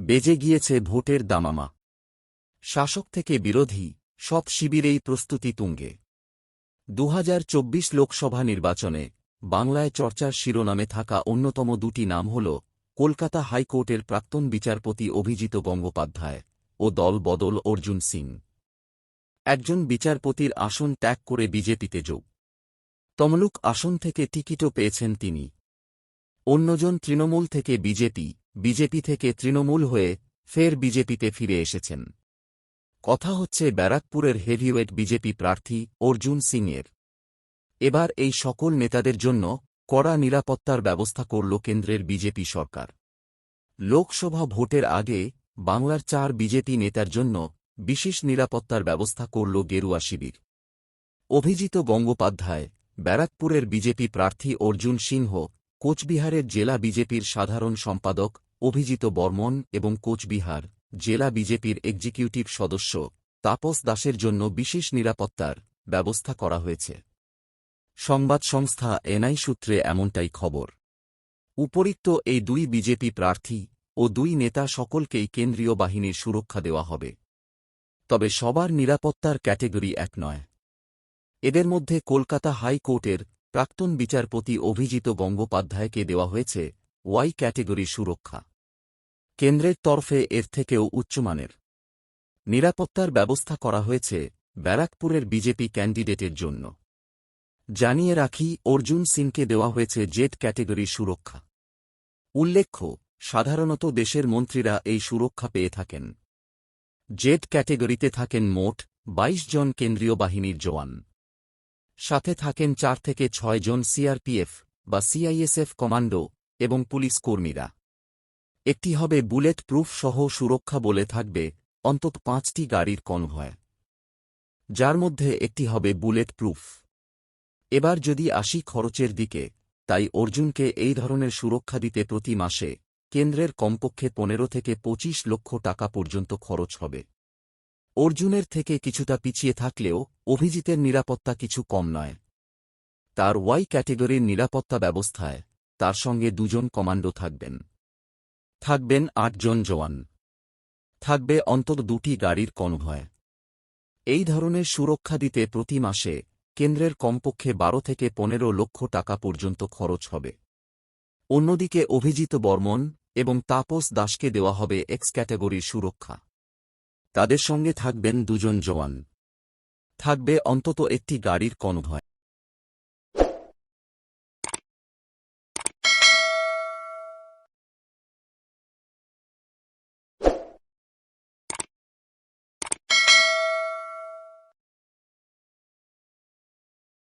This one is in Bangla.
বেজে গিয়েছে ভোটের দামামা। শাসক থেকে বিরোধী, সব শিবিরেই প্রস্তুতি তুঙ্গে। দু হাজার চব্বিশ লোকসভা নির্বাচনে বাংলায় চর্চার শিরোনামে থাকা অন্যতম দুটি নাম হল কলকাতা হাইকোর্টের প্রাক্তন বিচারপতি অভিজিত গঙ্গোপাধ্যায় ও দল বদল অর্জুন সিং। একজন বিচারপতির আসন ত্যাগ করে বিজেপিতে যোগ। তমলুক আসন থেকে টিকিটও পেয়েছেন তিনি। অন্যজন তৃণমূল থেকে বিজেপি বিজেপি থেকে তৃণমূল হয়ে ফের বিজেপিতে ফিরে এসেছেন। কথা হচ্ছে ব্যারাকপুরের হেভিওয়েট বিজেপি প্রার্থী অর্জুন সিংয়ের। এবার এই সকল নেতাদের জন্য কড়া নিরাপত্তার ব্যবস্থা করল কেন্দ্রের বিজেপি সরকার। লোকসভা ভোটের আগে বাংলার চার বিজেপি নেতার জন্য বিশেষ নিরাপত্তার ব্যবস্থা করল গেরুয়া শিবির। অভিজিত গঙ্গোপাধ্যায়, ব্যারাকপুরের বিজেপি প্রার্থী অর্জুন সিংহ, কোচবিহারের জেলা বিজেপির সাধারণ সম্পাদক অভিজিত বর্মন এবং কোচবিহার, জেলা বিজেপির এক্সিকিউটিভ সদস্য, তাপস দাসের জন্য বিশেষ নিরাপত্তার ব্যবস্থা করা হয়েছে। সংবাদ সংস্থা এনআই সূত্রে এমনটাই খবর। উপরিক্ত এই দুই বিজেপি প্রার্থী ও দুই নেতা সকলকেই কেন্দ্রীয় বাহিনীর সুরক্ষা দেওয়া হবে। তবে সবার নিরাপত্তার ক্যাটেগরি এক নয়। এদের মধ্যে কলকাতা হাইকোর্টের প্রাক্তন বিচারপতি অভিজিত গঙ্গোপাধ্যায়কে দেওয়া হয়েছে ওয়াই ক্যাটেগরি সুরক্ষা। কেন্দ্রের তরফে এর থেকেও উচ্চমানের। নিরাপত্তার ব্যবস্থা করা হয়েছে ব্যারাকপুরের বিজেপি ক্যান্ডিডেটের জন্য। জানিয়ে রাখি, অর্জুন সিংকে দেওয়া হয়েছে জেড ক্যাটেগরির সুরক্ষা। উল্লেখ্য, সাধারণত দেশের মন্ত্রীরা এই সুরক্ষা পেয়ে থাকেন। জেড ক্যাটেগরিতে থাকেন মোট ২২ জন কেন্দ্রীয় বাহিনীর জওয়ান। সাথে থাকেন চার থেকে ছয় জন সিআরপিএফ বা সিআইএসএফ কমান্ডো এবং পুলিশ কর্মীরা। একটি হবে বুলেট প্রুফ সহ সুরক্ষা বলে থাকবে অন্তত পাঁচটি গাড়ির কনভয়। যার মধ্যে একটি হবে বুলেট প্রুফ এবার যদি আসি খরচের দিকে, তাই অর্জুনকে এই ধরনের সুরক্ষা দিতে প্রতি মাসে কেন্দ্রের কমপক্ষে পনেরো থেকে ২৫ লক্ষ টাকা পর্যন্ত খরচ হবে। অর্জুনের থেকে কিছুটা পিছিয়ে থাকলেও অভিজিতের নিরাপত্তা কিছু কম নয়। তার ওয়াই ক্যাটেগরির নিরাপত্তা ব্যবস্থায় তার সঙ্গে দুজন কমান্ডো থাকবেন। থাকবেন আটজন জওয়ান। থাকবে অন্তত দুটি গাড়ির কনভয়। এই ধরনের সুরক্ষা দিতে প্রতি মাসে কেন্দ্রের কমপক্ষে বারো থেকে পনেরো লক্ষ টাকা পর্যন্ত খরচ হবে। অন্যদিকে অভিজিত বর্মন এবং তাপস দাসকে দেওয়া হবে এক্স ক্যাটাগরির সুরক্ষা। তাদের সঙ্গে থাকবেন দুজন জওয়ান। থাকবে অন্তত একটি গাড়ির কনভয়।